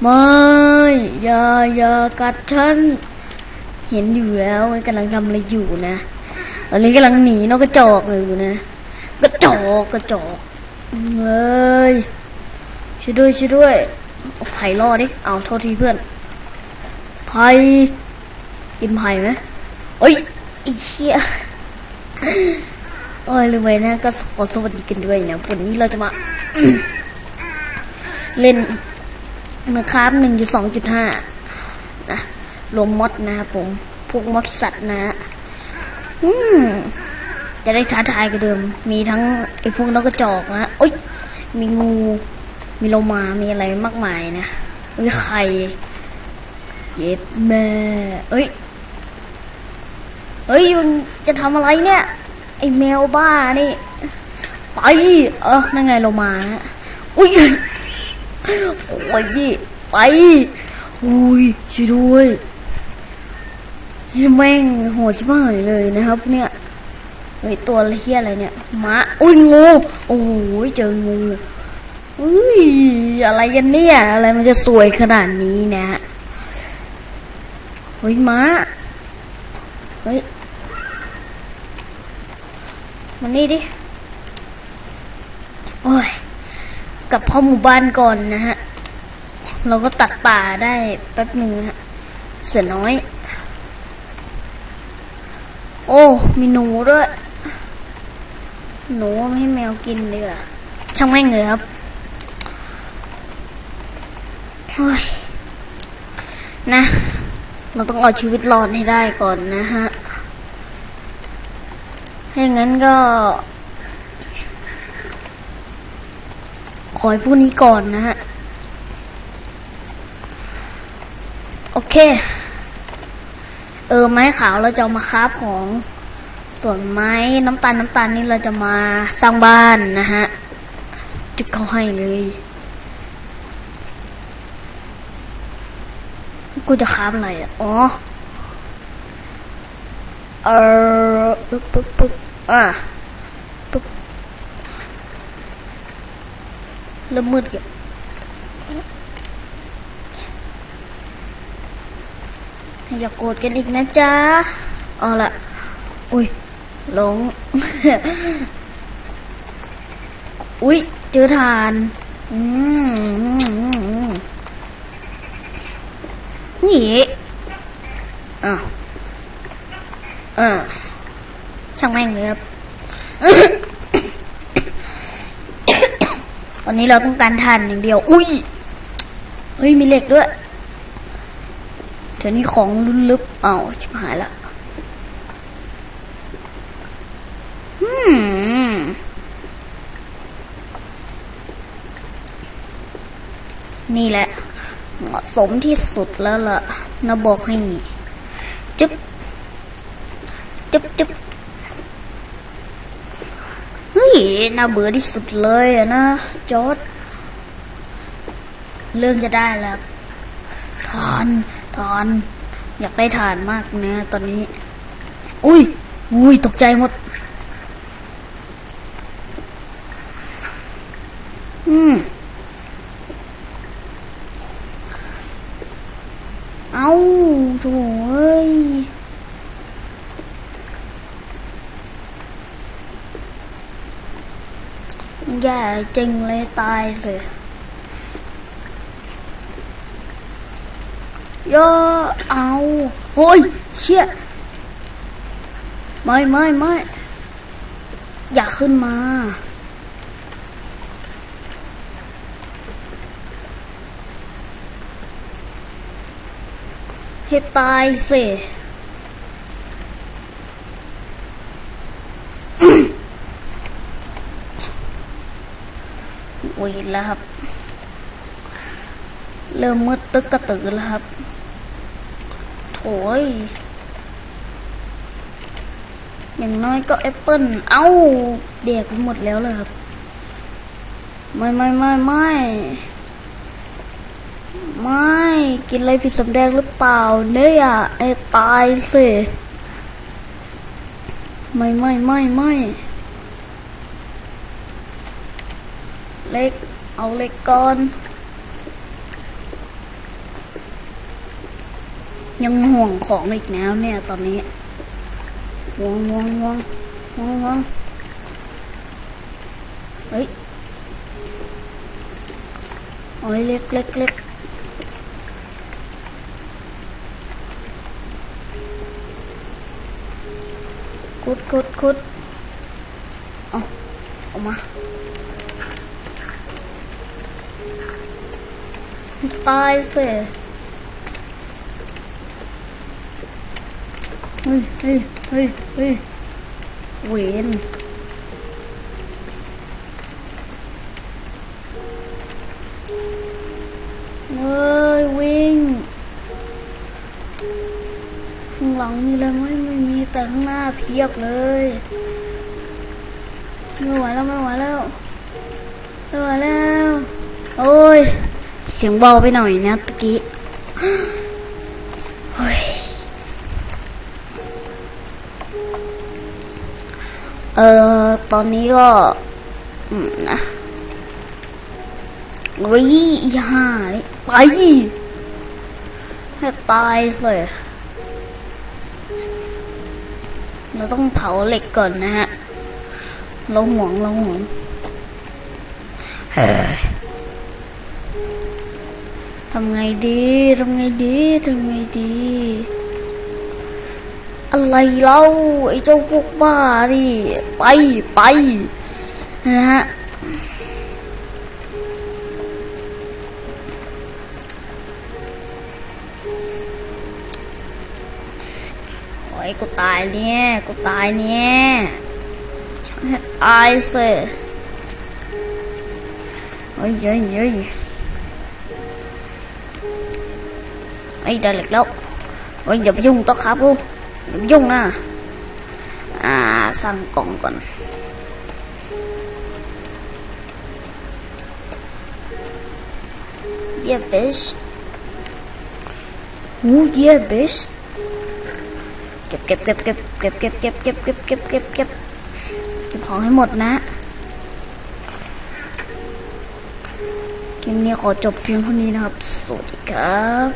ไม่อย่าอย่ากัดฉันเห็นอยู่แล้วกำลังทำอะไรอยู่นะตอนนี้กำลังหนีนกกระจอกอยู่นะกระจอกกระจอกเฮ้ยช่วยด้วยช่วยด้วยเอาไผ่รอดดิเอาโทษทีเพื่อนไผ่กินไผ่ไหมเอ้ยไอ้เหี้ยโอ้ยลืมไปนะก็ขอสวัสดีกันด้วยนะวันนี้เราจะมา เล่น นะครับหนึ่งจุดสองจุดห้านะรวมมดนะครับผม พวกมดสัตว์นะอืมจะได้ท้าทายกันเดิม มีทั้งไอ้พวกนกกระจอกนะโอ้ยมีงู มีโลมา มีอะไรมากมายนะเอ้ยไข่เย็ดแม่เอ้ย เฮ้ยมันจะทำอะไรเนี่ย ไอ้แมวบ้านี่ ไป เออนั่นไงโลมานะอุ้ย โอ้ยไปอุ้ยช่วยด้วยแม่งโหดชิบหายเลยนะครับ เนี่ยเฮ้ยตัวเฮียอะไรเนี่ยมาอุ้ยงูโอ้โหเจองูอุ้ยอะไรกันเนี่ยอะไรมันจะสวยขนาดนี้เนะเฮ้ยม้าเฮ้ยมานี่ดิโอ้ย กลับเข้าหมู่บ้านก่อนนะฮะ เราก็ตัดป่าได้แป๊บหนึ่งฮะ เสือน้อย โอ้ มีหนูด้วย หนูไม่ให้แมวกินเลยอะช่างแม่งเลยครับโอ้ยนะ เราต้องเอาชีวิตรอดให้ได้ก่อนนะฮะถ้าอย่างนั้นก็ ขอให้พวกนี้ก่อนนะฮะ โอเค เออ ไม้ขาวเราจะมาคราบของ ส่วนไม้น้ำตาลน้ำตาลนี่เราจะมาสร้างบ้านนะฮะจึกเขาให้เลย กูจะคราบอะไรอะ อ๋อ เออปึ๊บปึ๊บปึ๊บอะปึ๊บ เริ่มมืดเกี่ยอย่าโกรธกันอีกนะจ๊ะเอาละอุ้ยหลง อุ้ยเจอทานอืมนี่อ้าวอ่าช่างแม่งเลยครับ วันนี้เราต้องการทานอย่างเดียว อุ้ยเฮ้ยมีเหล็กด้วยเดี๋ยวนี้ของลุ่นลึบเอาวชิบหายละอืมนี่แหละ เหมาะสมที่สุดแล้วล่ะนะบอกให้ จึ๊บ จึ๊บจึ๊บ น่าเบื่อที่สุดเลยอะนะจอดเริ่มจะได้แล้วทานทานอยากได้ทานมากนะตอนนี้ อุ้ย อุ้ย ตกใจหมด อืม เอาโถ่เอ้ย แย่จริงเลยตายสิโยเอาโอ้ยเชี่ยไม่ไม่ไม่อย่าขึ้นมา ให้ตายสิ โอ้ยแล้วครับ เริ่มมืดตึกกระตือแล้วครับ โถย อย่างน้อยก็แอปเปิลเอ้าเด็กไปหมดแล้วเลยครับ ไม่ไม่ไม่ไม่ไม่กินอะไรผิดสำแดงหรือเปล่าเนี่ยไอ้ตายสิไม่ไม่ไม่ไม่ เล็ก เอาเล็กก่อน ยังห่วงของอีกแล้วเนี่ยตอนนี้วงวงวงวงวงเฮ้ยโอ้ยเล็กเล็กเล็กคุดคุดคุดเอาออกมา ตายสิเฮ้ยเฮ้ยเฮ้ยเฮ้ยเวนเฮ้ยวิ่ง ข้างหลังมีอะไรไหมไม่มีแต่ข้างหน้าเพียบเลยไม่ไหวแล้วไม่ไหวแล้วไม่ไหวแล้ว โอ้ย เสียงเบาไปหน่อยนะตะกี้เฮ้ยเอ่อ ตอนนี้ก็อืมนะเฮ้ยห่านี่ไป ให้ตายสิเราต้องเผาเหล็กก่อนนะฮะ เราห่วงเราห่วงเฮ้ ทำไงดีทำไงดีทำไงดี อะไรเล่าไอ้เจ้าพวกบ้าดิไปไปนะฮะโอ้ยกูตายเนี่ย กูตายเนี่ย ตายสิเฮ้ยเฮ้ยเฮ้ย ไอ้ได้เหล็กแล้วโอ้ยอย่าไปยุ่งต๊ะครับกูอย่าไปยุ่งนะอ่าสร้างกล่องก่อนเย่เบสหูเย่เบสเก็บเก็บเก็บเก็บเก็บเก็บเก็บเก็บเก็บเก็บเก็บเก็บเก็บของให้หมดนะคลิปนี้ขอจบเพียงเท่านี้นะครับ สวัสดีครับ